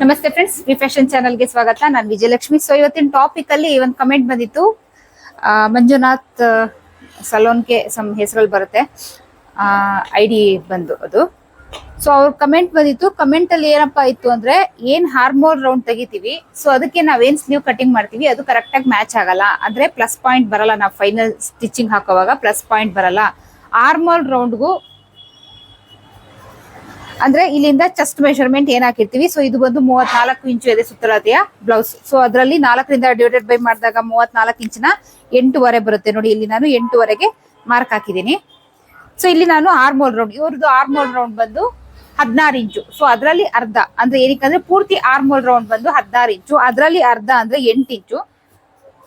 ನಮಸ್ತೆ friends V fashion ಚಾನಲ್ಗೆ ಸ್ವಾಗತ. ನಾನು ವಿಜಯಲಕ್ಷ್ಮಿ. ಸೊ ಇವತ್ತಿನ ಟಾಪಿಕ್ ಅಲ್ಲಿ ಒಂದು ಕಮೆಂಟ್ ಬಂದಿತ್ತು. ಮಂಜುನಾಥ್ ಸಲೋನ್ಗೆ ಸಮ್ ಹೆಸರಲ್ಲಿ ಬರುತ್ತೆ. ಐ ಡಿ ಬಂದು ಅದು. ಸೊ ಅವ್ರ ಕಮೆಂಟ್ ಬಂದಿತ್ತು. ಕಮೆಂಟ್ ಅಲ್ಲಿ ಏನಪ್ಪಾ ಇತ್ತು ಅಂದ್ರೆ, ಏನ್ ಹಾರ್ಮೋನ್ ರೌಂಡ್ ತೆಗಿತೀವಿ? ಸೊ ಅದಕ್ಕೆ ನಾವೇನ್ ಸ್ಲೀವ್ ಕಟಿಂಗ್ ಮಾಡ್ತೀವಿ? ಅದು ಕರೆಕ್ಟ್ ಆಗಿ ಮ್ಯಾಚ್ ಆಗಲ್ಲ. ಅಂದ್ರೆ ಪ್ಲಸ್ ಪಾಯಿಂಟ್ ಬರಲ್ಲ. ನಾವು ಫೈನಲ್ ಸ್ಟಿಚಿಂಗ್ ಹಾಕೋವಾಗ ಪ್ಲಸ್ ಪಾಯಿಂಟ್ ಬರಲ್ಲ. ಆರ್ಮೋಲ್ ರೌಂಡ್ಗೂ ಅಂದ್ರೆ ಇಲ್ಲಿಂದ ಚೆಸ್ಟ್ ಮೆಷರ್ಮೆಂಟ್ ಏನ್ ಹಾಕಿರ್ತೀವಿ ಸೊ ಇದು ಬಂದು ಮೂವತ್ನಾಲ್ಕು ಇಂಚು ಇದೆ ಸುತ್ತಳತೆಯ ಬ್ಲೌಸ್ ಸೊ ಅದರಲ್ಲಿ ನಾಲ್ಕರಿಂದ ಡಿವೈಡೆಡ್ ಬೈ ಮಾಡಿದಾಗ ಮೂವತ್ನಾಲ್ಕು ಇಂಚಿನ ಎಂಟುವರೆ ಬರುತ್ತೆ. ನೋಡಿ, ಇಲ್ಲಿ ನಾನು ಎಂಟುವರೆಗೆ ಮಾರ್ಕ್ ಹಾಕಿದ್ದೀನಿ. ಸೊ ಇಲ್ಲಿ ನಾನು ಆರ್ಮೋಲ್ ರೌಂಡ್ ಇವ್ರದ್ದು ಆರ್ಮೋಲ್ ರೌಂಡ್ ಬಂದು ಹದಿನಾರು ಇಂಚು. ಸೊ ಅದರಲ್ಲಿ ಅರ್ಧ, ಅಂದ್ರೆ ಏನಕ್ಕಂದ್ರೆ ಪೂರ್ತಿ ಆರ್ಮೋಲ್ ರೌಂಡ್ ಬಂದು ಹದಿನಾರು ಇಂಚು. ಅದರಲ್ಲಿ ಅರ್ಧ ಅಂದ್ರೆ ಎಂಟು ಇಂಚು.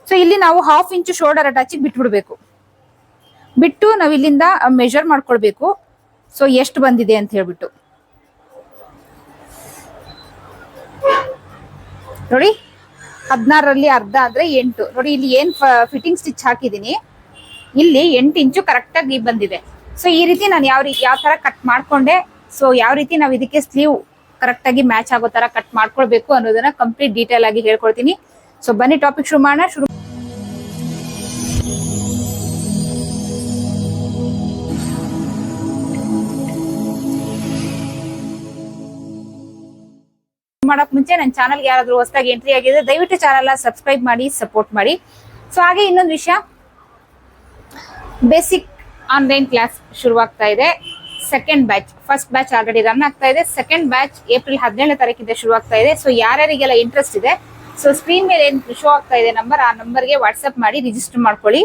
ಸೊ ಇಲ್ಲಿ ನಾವು ಹಾಫ್ ಇಂಚು ಶೋಲ್ಡರ್ ಅಟ್ಯಾಚಿಗೆ ಬಿಟ್ಬಿಡ್ಬೇಕು. ಬಿಟ್ಟು ನಾವು ಇಲ್ಲಿಂದ ಮೆಷರ್ ಮಾಡ್ಕೊಳ್ಬೇಕು. ಸೊ ಎಷ್ಟು ಬಂದಿದೆ ಅಂತ ಹೇಳ್ಬಿಟ್ಟು. ನೋಡಿ, ಹದಿನಾರರಲ್ಲಿ ಅರ್ಧ ಆದ್ರೆ ಎಂಟು. ನೋಡಿ, ಇಲ್ಲಿ ಏನ್ ಫಿಟ್ಟಿಂಗ್ ಸ್ಟಿಚ್ ಹಾಕಿದೀನಿ? ಇಲ್ಲಿ ಎಂಟು ಇಂಚು ಕರೆಕ್ಟ್ ಆಗಿ ಬಂದಿದೆ. ಸೊ ಈ ರೀತಿ ನಾನು ಯಾವ ರೀತಿ, ಯಾವ ತರ ಕಟ್ ಮಾಡ್ಕೊಂಡೆ? ಸೊ ಯಾವ ರೀತಿ ನಾವು ಇದಕ್ಕೆ ಸ್ಲೀವ್ ಕರೆಕ್ಟ್ ಆಗಿ ಮ್ಯಾಚ್ ಆಗೋ ತರ ಕಟ್ ಮಾಡ್ಕೊಳ್ಬೇಕು ಅನ್ನೋದನ್ನ ಕಂಪ್ಲೀಟ್ ಡೀಟೇಲ್ ಆಗಿ ಹೇಳ್ಕೊಡ್ತೀನಿ. ಸೊ ಬನ್ನಿ ಟಾಪಿಕ್ ಶುರು ಮಾಡೋಣ. ಶುರು ಮಾಡಕ್ ಮುಂಚೆ ನನ್ನ ಚಾನಲ್ಗೆ ಯಾರಾದರೂ ಹೊಸದಾಗಿ ಎಂಟ್ರಿ ಆಗಿದೆ ದಯವಿಟ್ಟು ಚಾನಲ್ ಸಬ್ಸ್ಕ್ರೈಬ್ ಮಾಡಿ ಸಪೋರ್ಟ್ ಮಾಡಿ. ಸೊ ಹಾಗೆ ಇನ್ನೊಂದು ವಿಷಯ. ಬೇಸಿಕ್ ಆನ್ಲೈನ್ ಕ್ಲಾಸ್ ಶುರುವಾಗ್ತಾ ಇದೆ. Second batch first batch already run ಆಗ್ತಾ ಇದೆ. ಸೆಕೆಂಡ್ ಬ್ಯಾಚ್ ಏಪ್ರಿಲ್ ಹದಿನೇಳನೇ ತಾರೀಕಿಂದ ಶುರುವಾಗ್ತಾ ಇದೆ. ಸೊ ಯಾರ್ಯಾರಿಗೆಲ್ಲ ಇಂಟ್ರೆಸ್ಟ್ ಇದೆ? ಸೊ ಸ್ಕ್ರೀನ್ ಮೇಲೆ ಏನು ಶೋ ಆಗ್ತಾ ಇದೆ ನಂಬರ್, ಆ ನಂಬರ್ಗೆ ವಾಟ್ಸಪ್ ಮಾಡಿ ರಿಜಿಸ್ಟರ್ ಮಾಡ್ಕೊಳ್ಳಿ.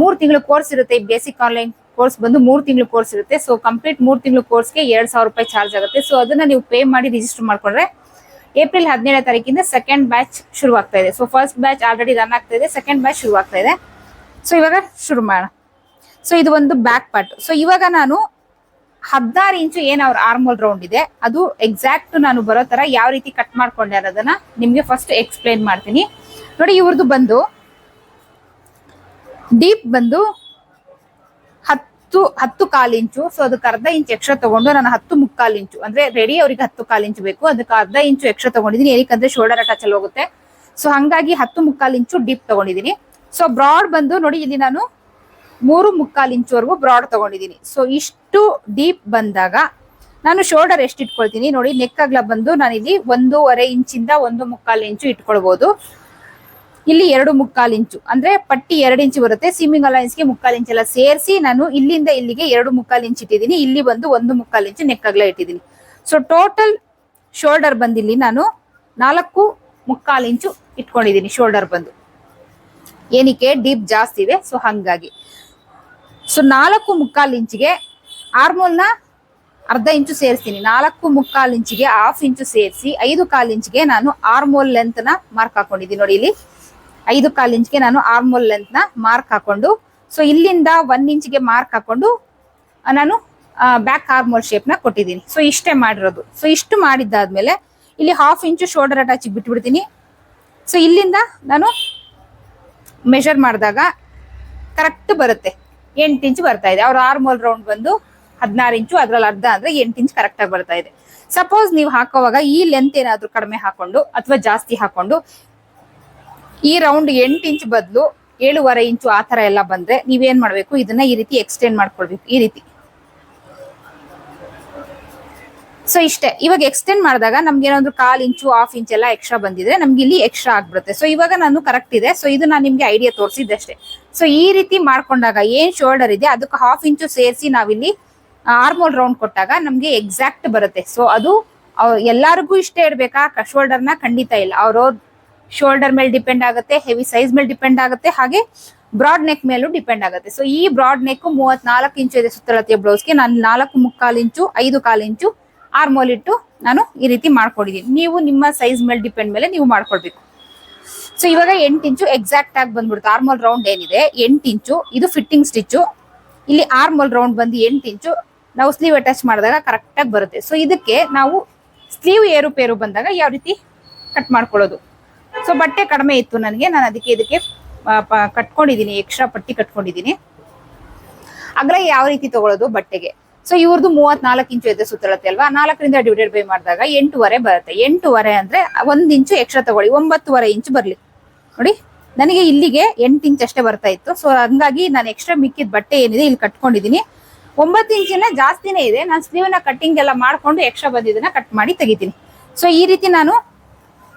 ಮೂರು ತಿಂಗಳು ಕೋರ್ಸ್ ಇರುತ್ತೆ ಈ ಬೇಸಿಕ್ ಆನ್ಲೈನ್ ಕೋರ್ಸ್ ಬಂದು ಮೂರು ತಿಂಗಳು ಕೋರ್ಸ್ ಇರುತ್ತೆ. ಸೊ ಕಂಪ್ಲೀಟ್ ಮೂರು ತಿಂಗಳು ಕೋರ್ಸ್ಗೆ ಎರಡು ಸಾವಿರ ರೂಪಾಯಿ ಚಾರ್ಜ್ ಆಗುತ್ತೆ. ಸೊ ಅದನ್ನ ನೀವು ಪೇ ಮಾಡಿ ರಿಜಿಸ್ಟರ್ ಮಾಡ್ಕೊಂಡ್ರೆ ಏಪ್ರಿಲ್ ಹದಿನೇಳನೇ ತಾರೀಕಿಂದ ಸೆಕೆಂಡ್ ಬ್ಯಾಚ್ ಶುರುವಾಗ್ತಾ ಇದೆ. So first batch already run ಆಗ್ತಾ ಇದೆ ಸೆಕೆಂಡ್ ಬ್ಯಾಚ್ ಶುರುವಾಗ್ತಾ ಇದೆ. ಸೊ ಇವಾಗ ಶುರು ಮಾಡೋಣ. ಸೊ ಇದು ಒಂದು ಬ್ಯಾಕ್ ಪಾರ್ಟ್ ಸೊ ಇವಾಗ ನಾನು ಹದಿನಾರು ಇಂಚು ಏನು ಅವ್ರ ಆರ್ಮೋಲ್ ರೌಂಡ್ ಇದೆ, ಅದು ಎಕ್ಸಾಕ್ಟ್ ನಾನು ಬರೋ ತರ ಯಾವ ರೀತಿ ಕಟ್ ಮಾಡ್ಕೊಂಡೆ ಅನ್ನೋದನ್ನ ನಿಮಗೆ ಫಸ್ಟ್ ಎಕ್ಸ್ಪ್ಲೈನ್ ಮಾಡ್ತೀನಿ. ನೋಡಿ ಇವ್ರದ್ದು ಬಂದು ಡೀಪ್ ಬಂದು ಹತ್ತು ಹತ್ತು ಕಾಲು ಇಂಚು. ಸೊ ಅದಕ್ಕೆ ಅರ್ಧ ಇಂಚ್ ಎಕ್ಸ್ಟ್ರಾ ತಗೊಂಡು ನಾನು ಹತ್ತು ಮುಕ್ಕಾಲು ಇಂಚು. ಅಂದ್ರೆ ರೆಡಿ ಅವ್ರಿಗೆ ಹತ್ತು ಕಾಲು ಇಂಚು ಬೇಕು. ಅದಕ್ಕೆ ಅರ್ಧ ಇಂಚು ಎಕ್ಸ್ಟ್ರಾ ತಗೊಂಡಿದ್ದೀನಿ. ಏನಕ್ಕಂದ್ರೆ ಶೋಲ್ಡರ್ ಅಟ್ಯಾಚ್ ಅಲ್ಲಿ ಹೋಗುತ್ತೆ. ಸೊ ಹಂಗಾಗಿ ಹತ್ತು ಮುಕ್ಕಾಲು ಇಂಚು ಡೀಪ್ ತಗೊಂಡಿದ್ದೀನಿ. ಸೊ ಬ್ರಾಡ್ ಬಂದು ನೋಡಿ, ಇಲ್ಲಿ ನಾನು ಮೂರು ಮುಕ್ಕಾಲು ಇಂಚುವರೆಗೂ ಬ್ರಾಡ್ ತಗೊಂಡಿದ್ದೀನಿ. ಸೊ ಇಷ್ಟು ಡೀಪ್ ಬಂದಾಗ ನಾನು ಶೋಲ್ಡರ್ ಎಷ್ಟು ಇಟ್ಕೊಳ್ತೀನಿ? ನೋಡಿ ನೆಕ್ ಬಂದು ನಾನು ಇಲ್ಲಿ ಒಂದೂವರೆ ಇಂಚಿಂದ ಒಂದು ಮುಕ್ಕಾಲು ಇಂಚು ಇಟ್ಕೊಳ್ಬಹುದು ಇಲ್ಲಿ ಎರಡು ಮುಕ್ಕಾಲು ಇಂಚು. ಅಂದ್ರೆ ಪಟ್ಟಿ ಎರಡು ಇಂಚು ಬರುತ್ತೆ. ಸೀಮಿಂಗ್ ಅಲೈನ್ಸ್ಗೆ ಮುಕ್ಕಾಲು ಇಂಚೆಲ್ಲ ಸೇರಿಸಿ ನಾನು ಇಲ್ಲಿಂದ ಇಲ್ಲಿಗೆ ಎರಡು ಮುಕ್ಕಾಲು ಇಂಚ್ ಇಟ್ಟಿದ್ದೀನಿ. ಇಲ್ಲಿ ಬಂದು ಒಂದು ಮುಕ್ಕಾಲು ಇಂಚು ನೆಕ್ ಇಟ್ಟಿದ್ದೀನಿ. ಸೊ ಟೋಟಲ್ ಶೋಲ್ಡರ್ ಬಂದಿಲ್ಲಿ ನಾನು ನಾಲ್ಕು ಮುಕ್ಕಾಲು ಇಂಚು ಇಟ್ಕೊಂಡಿದ್ದೀನಿ ಶೋಲ್ಡರ್ ಬಂದು. ಏನಕ್ಕೆ? ಡೀಪ್ ಜಾಸ್ತಿ ಇದೆ. ಸೊ ಹಂಗಾಗಿ. ಸೊ ನಾಲ್ಕು ಮುಕ್ಕಾಲು ಇಂಚಿಗೆ ಆರ್ಮೋಲ್ನ ಅರ್ಧ ಇಂಚು ಸೇರಿಸ್ತೀನಿ. ನಾಲ್ಕು ಮುಕ್ಕಾಲು ಇಂಚಿಗೆ ಹಾಫ್ ಇಂಚು ಸೇರಿಸಿ ಐದು ಕಾಲು ಇಂಚಿಗೆ ನಾನು ಆರ್ಮೋಲ್ ಲೆಂತ್ನ ಮಾರ್ಕ್ ಹಾಕೊಂಡಿದ್ದೀನಿ ನೋಡಿ ಇಲ್ಲಿ. ಐದು ಕಾಲು ಇಂಚ್ಗೆ ನಾನು ಆರ್ಮೋಲ್ನ ಮಾರ್ಕ್ ಹಾಕೊಂಡು ಸೊ ಇಲ್ಲಿಂದ ಒನ್ ಇಂಚಿಗೆ ಮಾರ್ಕ್ ಹಾಕೊಂಡು ನಾನು ಬ್ಯಾಕ್ ಆರ್ಮೋಲ್ನ ಕೊಟ್ಟಿದ್ದೀನಿ. ಸೊ ಇಷ್ಟೇ ಮಾಡಿರೋದು. ಸೊ ಇಷ್ಟು ಮಾಡಿದ್ದಾದ್ಮೇಲೆ ಇಲ್ಲಿ ಹಾಫ್ ಇಂಚು ಶೋಲ್ಡರ್ ಅಟ್ಯಾಚ್ ಬಿಟ್ಬಿಡ್ತೀನಿ. ಸೊ ಇಲ್ಲಿಂದ ನಾನು ಮೆಷರ್ ಮಾಡಿದಾಗ ಕರೆಕ್ಟ್ ಬರುತ್ತೆ. ಎಂಟು ಇಂಚ್ ಬರ್ತಾ ಇದೆ. ಅವ್ರ ಆರ್ಮೋಲ್ ರೌಂಡ್ ಬಂದು ಹದಿನಾರು ಇಂಚು, ಅದ್ರಲ್ಲಿ ಅರ್ಧ ಅಂದ್ರೆ ಎಂಟು ಇಂಚ್ ಕರೆಕ್ಟಾಗಿ ಬರ್ತಾ ಇದೆ. ಸಪೋಸ್ ನೀವು ಹಾಕೋವಾಗ ಈ ಲೆಂತ್ ಏನಾದರೂ ಕಡಿಮೆ ಹಾಕೊಂಡು ಅಥವಾ ಜಾಸ್ತಿ ಹಾಕೊಂಡು ಈ ರೌಂಡ್ ಎಂಟು ಇಂಚ್ ಬದಲು ಏಳುವರೆ ಇಂಚು ಆ ಥರ ಎಲ್ಲ ಬಂದ್ರೆ ನೀವೇನ್ ಮಾಡಬೇಕು? ಇದನ್ನ ಈ ರೀತಿ ಎಕ್ಸ್ಟೆಂಡ್ ಮಾಡ್ಕೊಳ್ಬೇಕು. ಈ ರೀತಿ. ಸೊ ಇಷ್ಟೇ. ಇವಾಗ ಎಕ್ಸ್ಟೆಂಡ್ ಮಾಡಿದಾಗ ನಮ್ಗೆ ಏನಾದ್ರು ಕಾಲ್ ಇಂಚು ಹಾಫ್ ಇಂಚ್ ಎಲ್ಲ ಎಕ್ಸ್ಟ್ರಾ ಬಂದಿದ್ರೆ ನಮ್ಗೆ ಇಲ್ಲಿ ಎಕ್ಸ್ಟ್ರಾ ಆಗ್ಬಿಡುತ್ತೆ. ಸೊ ಇವಾಗ ನಾನು ಕರೆಕ್ಟ್ ಇದೆ. ಸೊ ಇದು ನಾನು ನಿಮ್ಗೆ ಐಡಿಯಾ ತೋರಿಸಿದ್ದಷ್ಟೇ. ಸೊ ಈ ರೀತಿ ಮಾಡ್ಕೊಂಡಾಗ ಏನ್ ಶೋಲ್ಡರ್ ಇದೆ, ಅದಕ್ಕೆ ಹಾಫ್ ಇಂಚು ಸೇರಿಸಿ ನಾವಿಲ್ಲಿ ಆರ್ಮೋಲ್ ರೌಂಡ್ ಕೊಟ್ಟಾಗ ನಮ್ಗೆ ಎಕ್ಸಾಕ್ಟ್ ಬರುತ್ತೆ. ಸೊ ಅದು ಎಲ್ಲಾರ್ಗು ಇಷ್ಟ ಇಡ್ಬೇಕಾ ಶೋಲ್ಡರ್ನ ಖಂಡಿತ ಇಲ್ಲ. ಅವ್ರವ್ರ ಶೋಲ್ಡರ್ ಮೇಲೆ ಡಿಪೆಂಡ್ ಆಗುತ್ತೆ ಹೆವಿ ಸೈಜ್ ಮೇಲೆ ಡಿಪೆಂಡ್ ಆಗುತ್ತೆ, ಹಾಗೆ ಬ್ರಾಡ್ ನೆಕ್ ಮೇಲೂ ಡಿಪೆಂಡ್ ಆಗುತ್ತೆ. ಸೊ ಈ ಬ್ರಾಡ್ ನೆಕ್ ಮೂವತ್ನಾಲ್ಕು ಇಂಚು ಇದೆ ಸುತ್ತಳತೆಯ ಬ್ಲೌಸ್ಗೆ ನಾನು ನಾಲ್ಕು ಮುಕ್ಕಾಲು ಇಂಚು, ಐದು ಕಾಲು ಇಂಚು ಆರ್ಮೋಲ್ ಇಟ್ಟು ನಾನು ಈ ರೀತಿ ಮಾಡ್ಕೊಂಡಿದ್ದೀನಿ ನೀವು ನಿಮ್ಮ ಸೈಜ್ ಮೇಲೆ ಡಿಪೆಂಡ್ ಮೇಲೆ ನೀವು ಮಾಡ್ಕೊಳ್ಬೇಕು ಸೊ ಇವಾಗ ಎಂಟು ಇಂಚು ಎಕ್ಸಾಕ್ಟ್ ಆಗಿ ಬಂದ್ಬಿಡುತ್ತೆ. ಆರ್ಮೋಲ್ ರೌಂಡ್ ಏನಿದೆ? ಎಂಟು ಇಂಚು, ಇದು ಫಿಟ್ಟಿಂಗ್ ಸ್ಟಿಚ್ಚು ಇಲ್ಲಿ ಆರ್ಮೋಲ್ ರೌಂಡ್ ಬಂದು ಎಂಟು ಇಂಚು, ನಾವು ಸ್ಲೀವ್ ಅಟ್ಯಾಚ್ ಮಾಡಿದಾಗ ಕರೆಕ್ಟ್ ಆಗಿ ಬರುತ್ತೆ. ಸೊ ಇದಕ್ಕೆ ನಾವು ಸ್ಲೀವ್ ಏರುಪೇರು ಬಂದಾಗ ಯಾವ ರೀತಿ ಕಟ್ ಮಾಡ್ಕೊಳ್ಳೋದು? ಸೊ ಬಟ್ಟೆ ಕಡಿಮೆ ಇತ್ತು ನನಗೆ. ನಾನು ಅದಕ್ಕೆ ಇದಕ್ಕೆ ಕಟ್ಕೊಂಡಿದ್ದೀನಿ ಎಕ್ಸ್ಟ್ರಾ ಪಟ್ಟಿ ಕಟ್ಕೊಂಡಿದ್ದೀನಿ. ಅಗ್ರ ಯಾವ ರೀತಿ ತಗೊಳ್ಳೋದು? ಬಟ್ಟೆಗೆ. ಸೊ ಇವ್ರದ್ದು ಮೂವತ್ನಾಲ್ಕು ಇಂಚು ಇದೆ ಸುತ್ತಳತೆ ಅಲ್ವಾ? ನಾಲ್ಕರಿಂದ ಡಿವೈಡೆಡ್ ಬೈ ಮಾಡಿದಾಗ ಎಂಟೂವರೆ ಬರುತ್ತೆ. ಎಂಟೂವರೆ ಅಂದ್ರೆ ಒಂದ್ ಇಂಚು ಎಕ್ಸ್ಟ್ರಾ ತಗೊಳ್ಳಿ. ಒಂಬತ್ತುವರೆ ಇಂಚು ಬರ್ಲಿ. ನೋಡಿ, ನನಗೆ ಇಲ್ಲಿಗೆ ಎಂಟು ಇಂಚ್ ಅಷ್ಟೇ ಬರ್ತಾ ಇತ್ತು. ಸೊ ಹಂಗಾಗಿ ನಾನು ಎಕ್ಸ್ಟ್ರಾ ಮಿಕ್ಕಿದ ಬಟ್ಟೆ ಏನಿದೆ ಇಲ್ಲಿ ಕಟ್ಕೊಂಡಿದ್ದೀನಿ. ಒಂಬತ್ತು ಇಂಚಿನ ಜಾಸ್ತಿನೇ ಇದೆ. ನಾನು ಸ್ಲೀವ್ನ ಕಟ್ಟಿಂಗ್ ಎಲ್ಲ ಮಾಡ್ಕೊಂಡು ಎಕ್ಸ್ಟ್ರಾ ಬಂದಿದ್ದನ್ನ ಕಟ್ ಮಾಡಿ ತೆಗಿತೀನಿ. ಸೊ ಈ ರೀತಿ ನಾನು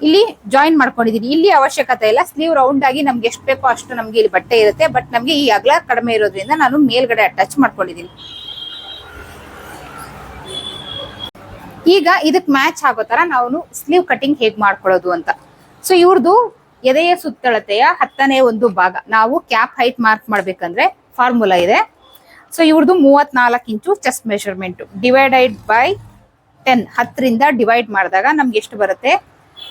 ಇಲ್ಲಿ ಜಾಯಿನ್ ಮಾಡ್ಕೊಂಡಿದ್ದೀನಿ ಇಲ್ಲಿ ಅವಶ್ಯಕತೆ ಇಲ್ಲ. ಸ್ಲೀವ್ ರೌಂಡ್ ಆಗಿ ನಮ್ಗೆ ಎಷ್ಟು ಬೇಕೋ ಅಷ್ಟು ನಮ್ಗೆ ಇಲ್ಲಿ ಬಟ್ಟೆ ಇರುತ್ತೆ. ಬಟ್ ನಮ್ಗೆ ಈ ಅಗಲ ಕಡಿಮೆ ಇರೋದ್ರಿಂದ ನಾನು ಮೇಲ್ಗಡೆ ಅಟ್ಯಾಚ್ ಮಾಡ್ಕೊಂಡಿದ್ದೀನಿ ಈಗ ಇದಕ್ ಮ್ಯಾಚ್ ಆಗೋ ತರ ನಾವು ಸ್ಲೀವ್ ಕಟಿಂಗ್ ಹೇಗ್ ಮಾಡ್ಕೊಳ್ಳೋದು ಅಂತ. ಸೊ ಇವ್ರದ್ದು ಎದೆಯ ಸುತ್ತಳತೆಯ ಹತ್ತನೇ ಒಂದು ಭಾಗ. ನಾವು ಕ್ಯಾಪ್ ಹೈಟ್ ಮಾರ್ಕ್ ಮಾಡ್ಬೇಕಂದ್ರೆ ಫಾರ್ಮುಲಾ ಇದೆ. ಸೊ ಇವ್ರದ್ದು ಮೂವತ್ನಾಲ್ಕು inch chest measurement divided by ten ಹತ್ತರಿಂದ ಡಿವೈಡ್ ಮಾಡಿದಾಗ ನಮ್ಗೆ ಎಷ್ಟು ಬರುತ್ತೆ?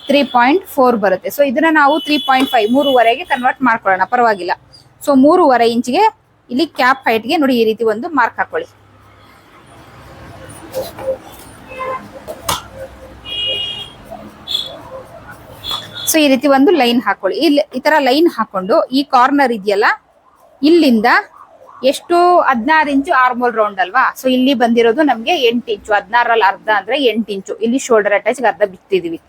ತ್ರೀ ಪಾಯಿಂಟ್ ಫೋರ್ ಬರುತ್ತೆ. ಸೊ ಇದನ್ನ ನಾವು ತ್ರೀ ಪಾಯಿಂಟ್ ಫೈವ್ ಮೂರುವರೆಗೆ ಕನ್ವರ್ಟ್ ಮಾಡ್ಕೊಳ್ಳೋಣ. ಪರವಾಗಿಲ್ಲ. ಸೊ ಮೂರುವರೆ ಇಂಚಿಗೆ ಇಲ್ಲಿ ಕ್ಯಾಪ್ ಹೈಟ್ಗೆ ನೋಡಿ ಈ ರೀತಿ ಒಂದು ಮಾರ್ಕ್ ಹಾಕೊಳ್ಳಿ. ಸೊ ಈ ರೀತಿ ಒಂದು ಲೈನ್ ಹಾಕೊಳ್ಳಿ. ಇಲ್ಲಿ ಈ ತರ ಲೈನ್ ಹಾಕೊಂಡು ಈ ಕಾರ್ನರ್ ಇದೆಯಲ್ಲ, ಇಲ್ಲಿಂದ ಎಷ್ಟು ಹದಿನಾರು ಇಂಚು ಆರ್ಮೋಲ್ ರೌಂಡ್ ಅಲ್ವಾ? ಸೊ ಇಲ್ಲಿ ಬಂದಿರೋದು ನಮ್ಗೆ ಎಂಟು ಇಂಚು ಹದಿನಾರಲ್ಲಿ ಅರ್ಧ ಅಂದ್ರೆ ಎಂಟು ಇಂಚು. ಇಲ್ಲಿ ಶೋಲ್ಡರ್ ಅಟ್ಯಾಚ್ ಅರ್ಧ ಬಿಟ್ಟಿದೀವಿ.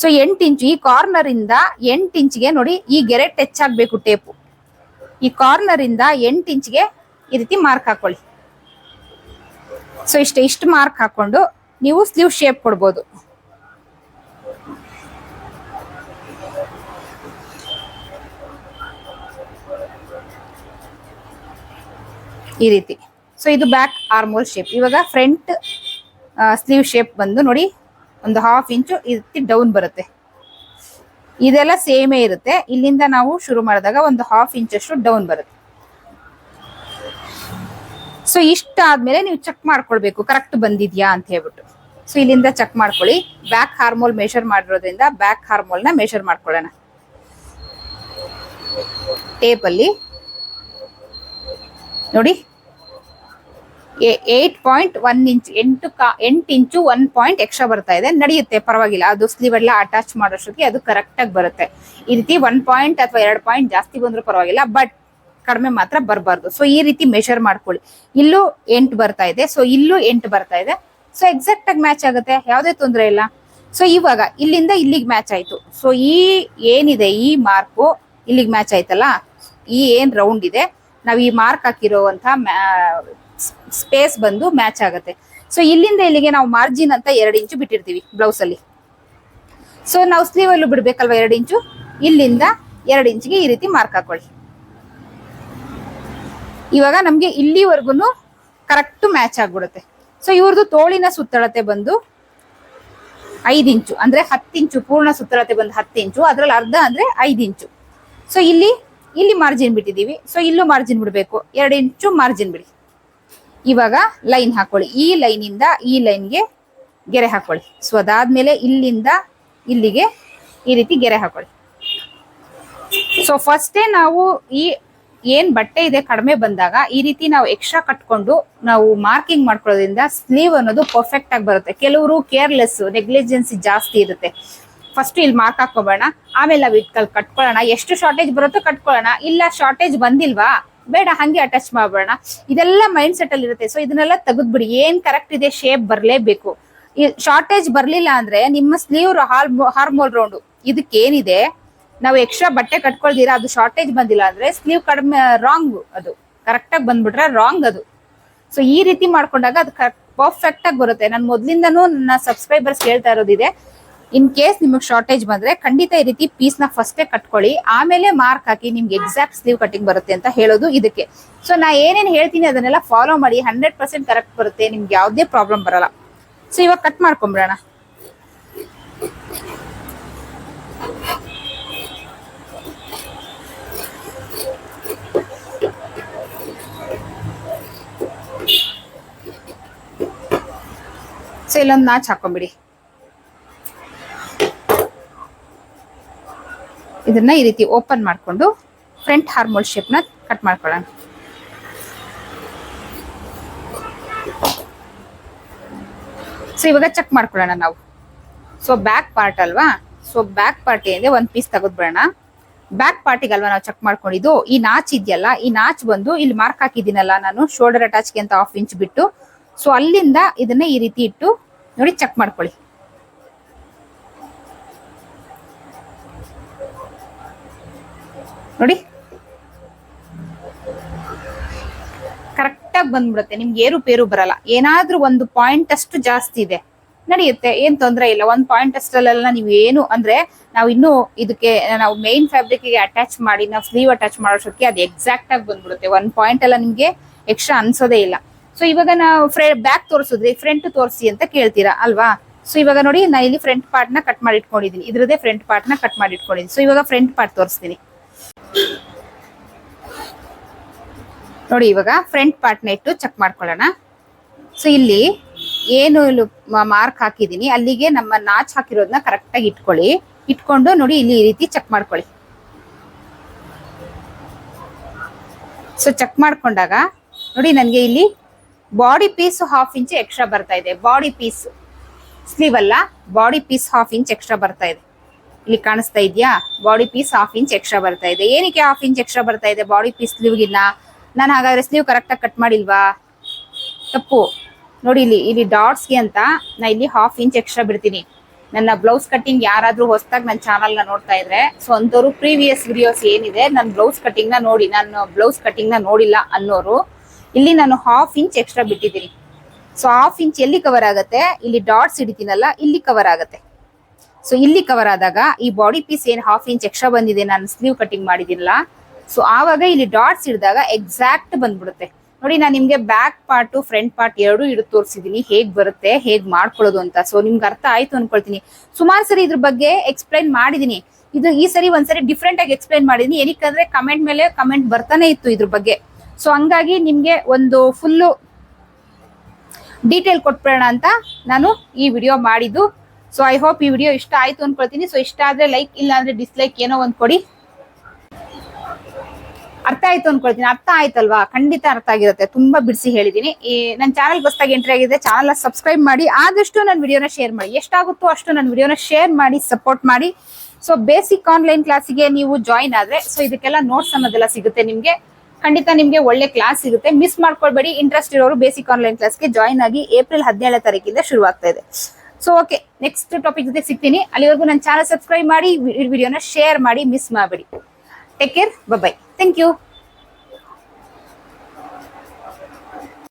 ಸೊ ಎಂಟು ಇಂಚು ಈ ಕಾರ್ನರ್ ಇಂದ ಎಂಟು ಇಂಚ್ಗೆ ನೋಡಿ, ಈ ಗೆರೆ ಟಚ್ ಆಗ್ಬೇಕು ಟೇಪು ಈ ಕಾರ್ನರ್ ಇಂದ ಎಂಟು ಇಂಚ್ಗೆ ಈ ರೀತಿ ಮಾರ್ಕ್ ಹಾಕೊಳ್ಳಿ. ಸೊ ಇಷ್ಟ, ಇಷ್ಟು ಮಾರ್ಕ್ ಹಾಕೊಂಡು ನೀವು ಸ್ಲೀವ್ ಶೇಪ್ ಕೊಡ್ಬೋದು. ಈ ರೀತಿ. ಸೊ ಇದು ಬ್ಯಾಕ್ ಆರ್ಮೋಲ್ ಶೇಪ್ ಇವಾಗ ಫ್ರಂಟ್ ಸ್ಲೀವ್ ಶೇಪ್ ಬಂದು ನೋಡಿ ಒಂದು ಹಾಫ್ ಇಂಚು ಇತ್ತಿ ಡೌನ್ ಬರುತ್ತೆ. ಇದೆಲ್ಲ ಸೇಮೇ ಇರುತ್ತೆ. ಇಲ್ಲಿಂದ ನಾವು ಶುರು ಮಾಡಿದಾಗ ಒಂದು ಹಾಫ್ ಇಂಚಷ್ಟು ಡೌನ್ ಬರುತ್ತೆ. ಸೊ ಇಷ್ಟ ಆದ್ಮೇಲೆ ನೀವು ಚೆಕ್ ಮಾಡ್ಕೊಳ್ಬೇಕು. ಕರೆಕ್ಟ್ ಬಂದಿದ್ಯಾ ಅಂತ ಹೇಳ್ಬಿಟ್ಟು. ಸೊ ಇಲ್ಲಿಂದ ಚೆಕ್ ಮಾಡ್ಕೊಳ್ಳಿ. ಬ್ಯಾಕ್ ಹಾರ್ಮೋಲ್ ಮೆಷರ್ ಮಾಡಿರೋದ್ರಿಂದ ಬ್ಯಾಕ್ ಹಾರ್ಮೋಲ್ನ ಮೆಷರ್ ಮಾಡ್ಕೊಳ್ಳೋಣ. ಟೇಪಲ್ಲಿ ನೋಡಿ. ಏಟ್ ಪಾಯಿಂಟ್ ಒನ್ ಇಂಚ್ ಎಂಟು ಕಾ, ಎಂಟು ಇಂಚು ಒನ್ ಪಾಯಿಂಟ್ ಎಕ್ಸ್ಟ್ರಾ ಬರ್ತಾ ಇದೆ. ನಡೆಯುತ್ತೆ, ಪರವಾಗಿಲ್ಲ. ಅದು ಸ್ಲೀವ್ ಎಲ್ಲ ಅಟ್ಯಾಚ್ ಮಾಡೋಷ್ಟೊತ್ತಿಗೆ ಅದು ಕರೆಕ್ಟ್ ಆಗಿ ಬರುತ್ತೆ. ಈ ರೀತಿ ಒನ್ ಪಾಯಿಂಟ್ ಅಥವಾ ಎರಡು ಪಾಯಿಂಟ್ ಜಾಸ್ತಿ ಬಂದರೂ ಪರವಾಗಿಲ್ಲ ಬಟ್ ಕಡಿಮೆ ಮಾತ್ರ ಬರಬಾರ್ದು. ಸೊ ಈ ರೀತಿ ಮೆಷರ್ ಮಾಡ್ಕೊಳ್ಳಿ. ಇಲ್ಲೂ ಎಂಟು ಬರ್ತಾ ಇದೆ. ಸೊ ಇಲ್ಲೂ ಎಂಟು ಬರ್ತಾ ಇದೆ. ಸೊ ಎಕ್ಸಾಕ್ಟ್ ಆಗಿ ಮ್ಯಾಚ್ ಆಗುತ್ತೆ. ಯಾವುದೇ ತೊಂದರೆ ಇಲ್ಲ. ಸೊ ಇವಾಗ ಇಲ್ಲಿಂದ ಇಲ್ಲಿಗೆ ಮ್ಯಾಚ್ ಆಯ್ತು. ಸೊ ಈ ಏನಿದೆ, ಈ ಮಾರ್ಕು ಇಲ್ಲಿಗೆ ಮ್ಯಾಚ್ ಆಯ್ತಲ್ಲ? ಈ ಏನ್ ರೌಂಡ್ ಇದೆ? ನಾವು ಈ ಮಾರ್ಕ್ ಹಾಕಿರೋವಂತ ಸ್ಪೇಸ್ ಬಂದು ಮ್ಯಾಚ್ ಆಗುತ್ತೆ. ಸೊ ಇಲ್ಲಿಂದ ಇಲ್ಲಿಗೆ ನಾವು ಮಾರ್ಜಿನ್ ಅಂತ ಎರಡು ಇಂಚು ಬಿಟ್ಟಿರ್ತೀವಿ ಬ್ಲೌಸ್ ಅಲ್ಲಿ. ಸೊ ನಾವು ಸ್ಲೀವ್ ಅಲ್ಲೂ ಬಿಡ್ಬೇಕಲ್ವಾ ಎರಡು ಇಂಚು ಇಲ್ಲಿಂದ ಎರಡು ಇಂಚಿಗೆ ಈ ರೀತಿ ಮಾರ್ಕ್ ಹಾಕೊಳ್ಳಿ. ಇವಾಗ ನಮಗೆ ಇಲ್ಲಿವರೆಗೂ ಕರೆಕ್ಟ್ ಮ್ಯಾಚ್ ಆಗ್ಬಿಡುತ್ತೆ. ಸೊ ಇವ್ರದ್ದು ತೋಳಿನ ಸುತ್ತಳತೆ ಬಂದು ಐದು ಇಂಚು ಅಂದ್ರೆ ಇಂಚು ಪೂರ್ಣ ಸುತ್ತಳತೆ ಬಂದು ಹತ್ತು ಇಂಚು ಅದ್ರಲ್ಲಿ ಅರ್ಧ ಅಂದ್ರೆ ಐದು ಇಂಚು ಸೊ ಇಲ್ಲಿ ಇಲ್ಲಿ ಮಾರ್ಜಿನ್ ಬಿಟ್ಟಿದ್ದೀವಿ. ಸೊ ಇಲ್ಲೂ ಮಾರ್ಜಿನ್ ಬಿಡಬೇಕು. ಎರಡು ಇಂಚು ಮಾರ್ಜಿನ್ ಬಿಡಿ. ಇವಾಗ ಲೈನ್ ಹಾಕೊಳ್ಳಿ. ಈ ಲೈನಿಂದ ಈ ಲೈನ್ಗೆ ಗೆರೆ ಹಾಕೊಳ್ಳಿ. ಸೊ ಅದಾದ್ಮೇಲೆ ಇಲ್ಲಿಂದ ಇಲ್ಲಿಗೆ ಈ ರೀತಿ ಗೆರೆ ಹಾಕೊಳ್ಳಿ. ಸೊ ಫಸ್ಟೇ ನಾವು ಈ ಏನ್ ಬಟ್ಟೆ ಇದೆ ಕಡಿಮೆ ಬಂದಾಗ ಈ ರೀತಿ ನಾವು ಎಕ್ಸ್ಟ್ರಾ ಕಟ್ಕೊಂಡು ನಾವು ಮಾರ್ಕಿಂಗ್ ಮಾಡ್ಕೊಳ್ಳೋದ್ರಿಂದ ಸ್ಲೀವ್ ಅನ್ನೋದು ಪರ್ಫೆಕ್ಟ್ ಆಗಿ ಬರುತ್ತೆ. ಕೆಲವರು ಕೇರ್ಲೆಸ್ ನೆಗ್ಲಿಜೆನ್ಸಿ ಜಾಸ್ತಿ ಇರುತ್ತೆ. ಫಸ್ಟ್ ಇಲ್ಲಿ ಮಾರ್ಕ್ ಹಾಕೋಬೋಣ ಆಮೇಲೆ ನಾವು ಇಟ್ಕಲ್ ಕಟ್ಕೊಳ್ಳೋಣ. ಎಷ್ಟು ಶಾರ್ಟೇಜ್ ಬರುತ್ತೋ ಕಟ್ಕೊಳ್ಳೋಣ. ಇಲ್ಲ ಶಾರ್ಟೇಜ್ ಬಂದಿಲ್ವಾ? ಬೇಡ, ಹಂಗೆ ಅಟ್ಯಾಚ್ ಮಾಡ್ಬೇಡ ಇದೆಲ್ಲ ಮೈಂಡ್ ಸೆಟ್ ಅಲ್ಲಿ ಇರುತ್ತೆ. ಸೊ ಇದನ್ನೆಲ್ಲ ತೆಗೆದ್ಬಿಡಿ. ಏನ್ ಕರೆಕ್ಟ್ ಇದೆ ಶೇಪ್ ಬರ್ಲೇಬೇಕು. ಶಾರ್ಟೇಜ್ ಬರ್ಲಿಲ್ಲ ಅಂದ್ರೆ ನಿಮ್ಮ ಸ್ಲೀವ್ ಹಾರ್ಮೋಲ್ ರೌಂಡ್ ಇದಕ್ಕೆ ಏನಿದೆ? ನಾವು ಎಕ್ಸ್ಟ್ರಾ ಬಟ್ಟೆ ಕಟ್ಕೊಳ್ದಿರಾ, ಅದು ಶಾರ್ಟೇಜ್ ಬಂದಿಲ್ಲ ಅಂದ್ರೆ ಸ್ಲೀವ್ ಕಡಿಮೆ ರಾಂಗ್ ಅದು. ಕರೆಕ್ಟ್ ಆಗಿ ಬಂದ್ಬಿಟ್ರೆ ರಾಂಗ್ ಅದು. ಸೊ ಈ ರೀತಿ ಮಾಡ್ಕೊಂಡಾಗ ಅದು ಪರ್ಫೆಕ್ಟ್ ಆಗಿ ಬರುತ್ತೆ. ನಾನು ಮೊದ್ಲಿಂದನೂ ನನ್ನ ಸಬ್ಸ್ಕ್ರೈಬರ್ಸ್ ಹೇಳ್ತಾ ಇರೋದಿದೆ. ಇನ್ ಕೇಸ್ ನಿಮಗೆ ಶಾರ್ಟೇಜ್ ಬಂದ್ರೆ ಖಂಡಿತ ಈ ರೀತಿ ಪೀಸ್ನ ಫಸ್ಟೇ ಕಟ್ಕೊಳ್ಳಿ. ಆಮೇಲೆ ಮಾರ್ಕ್ ಹಾಕಿ ನಿಮ್ಗೆ ಎಕ್ಸಾಕ್ಟ್ ಸ್ಲೀವ್ ಕಟಿಂಗ್ ಬರುತ್ತೆ ಅಂತ ಹೇಳೋದು ಇದಕ್ಕೆ. ಸೊ ನಾ ಏನೇನು ಹೇಳ್ತೀನಿ ಅದನ್ನೆಲ್ಲ ಫಾಲೋ ಮಾಡಿ ಹಂಡ್ರೆಡ್ ಪರ್ಸೆಂಟ್ ಕರೆಕ್ಟ್ ಬರುತ್ತೆ, ನಿಮ್ಗೆ ಯಾವುದೇ ಪ್ರಾಬ್ಲಮ್ ಬರಲ್ಲ. ಸೊ ಇವಾಗ ಕಟ್ ಮಾಡ್ಕೊಂಬಿಡೋಣ. ಸೊ ಇಲ್ಲೊಂದು ನಾಚ್ ಹಾಕೊಂಬಿಡಿ. ಇದನ್ನ ಈ ರೀತಿ ಓಪನ್ ಮಾಡಿಕೊಂಡು ಫ್ರಂಟ್ ಹಾರ್ಮೋಲ್ ಶೇಪ್ನ ಕಟ್ ಮಾಡ್ಕೊಳ್ಳೋಣ. ಸೊ ಇವಾಗ ಚೆಕ್ ಮಾಡ್ಕೊಳ್ಳೋಣ ನಾವು. ಸೊ ಬ್ಯಾಕ್ ಪಾರ್ಟ್ ಅಲ್ವಾ? ಸೊ ಬ್ಯಾಕ್ ಪಾರ್ಟ್ ಏನಿದೆ? ಒಂದು ಪೀಸ್ ತೆಗೆದ್ಬಿಡೋಣ ಬ್ಯಾಕ್ ಪಾರ್ಟಿಗೆ ಅಲ್ವಾ ನಾವು ಚೆಕ್ ಮಾಡ್ಕೊಂಡಿದ್ದು? ಈ ನಾಚ್ ಇದೆಯಲ್ಲ, ಈ ನಾಚ್ ಬಂದು ಇಲ್ಲಿ ಮಾರ್ಕ್ ಹಾಕಿದ್ದೀನಲ್ಲ ನಾನು ಶೋಲ್ಡರ್ ಅಟ್ಯಾಚ್ಗೆ ಅಂತ ಹಾಫ್ ಇಂಚ್ ಬಿಟ್ಟು. ಸೊ ಅಲ್ಲಿಂದ ಇದನ್ನ ಈ ರೀತಿ ಇಟ್ಟು ನೋಡಿ ಚೆಕ್ ಮಾಡ್ಕೊಳ್ಳಿ. ನೋಡಿ. ಕರೆಕ್ಟಾಗಿ ಬಂದ್ಬಿಡುತ್ತೆ. ನಿಮ್ಗೆ ಏರು ಪೇರು ಬರಲ್ಲ. ಏನಾದ್ರೂ ಒಂದು ಪಾಯಿಂಟ್ ಅಷ್ಟು ಜಾಸ್ತಿ ಇದೆ. ನಡೆಯುತ್ತೆ. ಏನ್ ತೊಂದರೆ ಇಲ್ಲ. ಒಂದ್ ಪಾಯಿಂಟ್ ಅಷ್ಟಲ್ಲೆಲ್ಲ ನೀವು ಏನು ಅಂದ್ರೆ ನಾವು ಇನ್ನು ಇದಕ್ಕೆ, ನಾವು ಮೇನ್ ಫ್ಯಾಬ್ರಿಕ್ಗೆ ಅಟ್ಯಾಚ್ ಮಾಡಿ, ನಾವು ಸ್ಲೀವ್ ಅಟ್ಯಾಚ್ ಮಾಡೋಷ್ಟಕ್ಕೆ ಅದು ಎಕ್ಸಾಕ್ಟ್ ಆಗಿ ಬಂದ್ಬಿಡುತ್ತೆ. ಒಂದ್ ಪಾಯಿಂಟ್ ಎಲ್ಲ ನಿಮ್ಗೆ ಎಕ್ಸ್ಟ್ರಾ ಅನ್ಸೋದೇ ಇಲ್ಲ. ಸೊ ಇವಾಗ ನಾವು ಫ್ರೇ ಬ್ಯಾಕ್ ತೋರಿಸಿದ್ರಿ ಫ್ರಂಟ್ ತೋರಿಸಿ ಅಂತ ಕೇಳ್ತೀರಾ? ಅಲ್ವಾ? ಸೊ ಇವಾಗ ನೋಡಿ ನಾನು ಇಲ್ಲಿ ಫ್ರಂಟ್ ಪಾರ್ಟ್ನ ಕಟ್ ಮಾಡಿ ಇಟ್ಕೊಂಡಿದ್ದೀನಿ ಇದ್ರದೇ ಫ್ರಂಟ್ ಪಾರ್ಟ್ನ ಕಟ್ ಮಾಡಿ ಇಟ್ಕೊಂಡಿದ್ದೀನಿ ಸೊ ಇವಾಗ ಫ್ರಂಟ್ ಪಾರ್ಟ್ ತೋರಿಸ್ತೀನಿ. ನೋಡಿ, ಇವಾಗ ಫ್ರಂಟ್ ಪಾರ್ಟ್ನ ಇಟ್ಟು ಚೆಕ್ ಮಾಡ್ಕೊಳ್ಳೋಣ. ಸೊ ಇಲ್ಲಿ ಏನು ಮಾರ್ಕ್ ಹಾಕಿದ್ದೀನಿ, ಅಲ್ಲಿಗೆ ನಮ್ಮ ನಾಚ್ ಹಾಕಿರೋದನ್ನ ಕರೆಕ್ಟಾಗಿ ಇಟ್ಕೊಳ್ಳಿ. ಇಟ್ಕೊಂಡು ನೋಡಿ, ಇಲ್ಲಿ ಈ ರೀತಿ ಚೆಕ್ ಮಾಡ್ಕೊಳ್ಳಿ. ಸೊ ಚೆಕ್ ಮಾಡ್ಕೊಂಡಾಗ ನೋಡಿ, ನನಗೆ ಇಲ್ಲಿ body piece half inch extra ಬರ್ತಾ ಇದೆ. ಬಾಡಿ ಪೀಸ್ ಸ್ಲೀವ್ ಅಲ್ಲ body piece half inch extra ಬರ್ತಾ ಇದೆ. ಇಲ್ಲಿ ಕಾಣಿಸ್ತಾ ಇದೆಯಾ? Body piece half inch extra ಬರ್ತಾ ಇದೆ. ಏನಕ್ಕೆ ಹಾಫ್ ಇಂಚ್ ಎಕ್ಸ್ಟ್ರಾ ಬರ್ತಾ ಇದೆ? ಬಾಡಿ ಪೀಸ್ ಸ್ಲೀವ್ಗಿನ್ನ? ನಾನು ಹಾಗಾದ್ರೆ ಸ್ಲೀವ್ ಕರೆಕ್ಟಾಗಿ ಕಟ್ ಮಾಡಿಲ್ವಾ? ತಪ್ಪು. ನೋಡಿ ಇಲ್ಲಿ ಇಲ್ಲಿ ಡಾಟ್ಸ್ಗೆ ಅಂತ ನಾ ಇಲ್ಲಿ ಹಾಫ್ ಇಂಚ್ ಎಕ್ಸ್ಟ್ರಾ ಬಿಡ್ತೀನಿ. ನನ್ನ ಬ್ಲೌಸ್ ಕಟ್ಟಿಂಗ್ ಯಾರಾದ್ರೂ ಹೊಸದಾಗಿ ನನ್ನ ಚಾನಲ್ನ ನೋಡ್ತಾ ಇದ್ರೆ ಸೊ ಅಂಥವ್ರು ಪ್ರೀವಿಯಸ್ ವಿಡಿಯೋಸ್ ಏನಿದೆ ನನ್ನ ಬ್ಲೌಸ್ ಕಟ್ಟಿಂಗ್ನ ನೋಡಿ, ನಾನು ಬ್ಲೌಸ್ ಕಟ್ಟಿಂಗ್ನ ನೋಡಿಲ್ಲ ಅನ್ನೋರು, ಇಲ್ಲಿ ನಾನು ಹಾಫ್ ಇಂಚ್ ಎಕ್ಸ್ಟ್ರಾ ಬಿಟ್ಟಿದ್ದೀನಿ. ಸೊ ಹಾಫ್ ಇಂಚ್ ಎಲ್ಲಿ ಕವರ್ ಆಗುತ್ತೆ? ಇಲ್ಲಿ ಡಾಟ್ಸ್ ಹಿಡಿತೀನಲ್ಲ, ಇಲ್ಲಿ ಕವರ್ ಆಗುತ್ತೆ. ಸೊ ಇಲ್ಲಿ ಕವರ್ ಆದಾಗ ಈ ಬಾಡಿ ಪೀಸ್ ಏನ್ ಹಾಫ್ ಇಂಚ್ ಎಕ್ಸ್ಟ್ರಾ ಬಂದಿದೆ, ನಾನು ಸ್ಲೀವ್ ಕಟಿಂಗ್ ಮಾಡಿದಿಲ್ಲ ಸೊ ಆವಾಗ ಇಲ್ಲಿ ಡಾಟ್ಸ್ ಇಡಿದಾಗ ಎಕ್ಸಾಕ್ಟ್ ಬಂದ್ಬಿಡುತ್ತೆ. ನೋಡಿ, ನಾನು ನಿಮ್ಗೆ ಬ್ಯಾಕ್ ಪಾರ್ಟ್ ಫ್ರಂಟ್ ಪಾರ್ಟ್ ಎರಡು ಹಿಡಿದು ತೋರಿಸಿದೀನಿ. ಹೇಗ್ ಬರುತ್ತೆ, ಹೇಗ್ ಮಾಡ್ಕೊಳ್ಳೋದು ಅಂತ. ಸೊ ನಿಮ್ಗೆ ಅರ್ಥ ಆಯ್ತು ಅನ್ಕೊಳ್ತೀನಿ. ಸುಮಾರು ಸರಿ ಇದ್ರ ಬಗ್ಗೆ ಎಕ್ಸ್ಪ್ಲೈನ್ ಮಾಡಿದೀನಿ. ಇದು ಈ ಸರಿ ಒಂದ್ಸರಿ ಡಿಫ್ರೆಂಟ್ ಆಗಿ ಎಕ್ಸ್ಪ್ಲೈನ್ ಮಾಡಿದೀನಿ. ಏನಕ್ಕಂದ್ರೆ ಕಮೆಂಟ್ ಮೇಲೆ ಕಮೆಂಟ್ ಬರ್ತಾನೆ ಇತ್ತು ಇದ್ರ ಬಗ್ಗೆ. ಸೊ ಹಂಗಾಗಿ ನಿಮ್ಗೆ ಒಂದು ಫುಲ್ಲು ಡೀಟೇಲ್ ಕೊಟ್ಬಿಡೋಣ ಅಂತ ನಾನು ಈ ವಿಡಿಯೋ ಮಾಡಿದ್ದು. ಸೊ ಐ ಹೋಪ್ ಈ ವಿಡಿಯೋ ಇಷ್ಟ ಆಯ್ತು ಅನ್ಕೊಳ್ತೀನಿ. ಸೊ ಇಷ್ಟ ಆದ್ರೆ ಲೈಕ್ ಇಲ್ಲ ಅಂದ್ರೆ ಡಿಸ್ಲೈಕ್ ಏನೋ ಒಂದ್ ಕೊಡಿ. ಅರ್ಥ ಆಯ್ತು ಅನ್ಕೊಳ್ತೀನಿ. ಅರ್ಥ ಆಯ್ತಲ್ವಾ? ಖಂಡಿತ ಅರ್ಥ ಆಗಿರುತ್ತೆ. ತುಂಬಾ ಬಿಡಿಸಿ ಹೇಳಿದೀನಿ. ಈ ನನ್ನ ಚಾನಲ್ ಹೊಸದಾಗಿ ಎಂಟ್ರಿ ಆಗಿದೆ ಚಾನಲ್ ಸಬ್ಸ್ಕ್ರೈಬ್ ಮಾಡಿ, ಆದಷ್ಟು ನನ್ನ ವಿಡಿಯೋನ ಶೇರ್ ಮಾಡಿ. ಎಷ್ಟಾಗುತ್ತೋ ಅಷ್ಟು ನನ್ನ ವಿಡಿಯೋನ ಶೇರ್ ಮಾಡಿ ಸಪೋರ್ಟ್ ಮಾಡಿ. ಸೊ ಬೇಸಿಕ್ ಆನ್ಲೈನ್ ಕ್ಲಾಸಿಗೆ ನೀವು ಜಾಯಿನ್ ಆದ್ರೆ ಸೊ ಇದಕ್ಕೆಲ್ಲ ನೋಟ್ಸ್ ಅನ್ನೋದೆಲ್ಲ ಸಿಗುತ್ತೆ ನಿಮ್ಗೆ. ಖಂಡಿತ ನಿಮ್ಗೆ ಒಳ್ಳೆ ಕ್ಲಾಸ್ ಸಿಗುತ್ತೆ. ಮಿಸ್ ಮಾಡ್ಕೊಳ್ಬೇಡಿ. ಇಂಟ್ರೆಸ್ಟ್ ಇರೋರು ಬೇಸಿಕ್ ಆನ್ಲೈನ್ ಕ್ಲಾಸ್ಗೆ ಜಾಯಿನ್ ಆಗಿ ಏಪ್ರಿಲ್ ಹದಿನೇಳನೇ ತಾರೀಕಿಂದ ಶುರುವಾಗ್ತಾ ಇದೆ. ಸೊ ಓಕೆ ನೆಕ್ಸ್ಟ್ ಟಾಪಿಕ್ ಜೊತೆ ಸಿಗ್ತೀನಿ. ಅಲ್ಲಿವರೆಗೂ ನನ್ನ ಚಾನಲ್ ಸಬ್ಸ್ಕ್ರೈಬ್ ಮಾಡಿ ವಿಡಿಯೋನ ಶೇರ್ ಮಾಡಿ ಮಿಸ್ ಮಾಡಬೇಡಿ. Take care bye thank you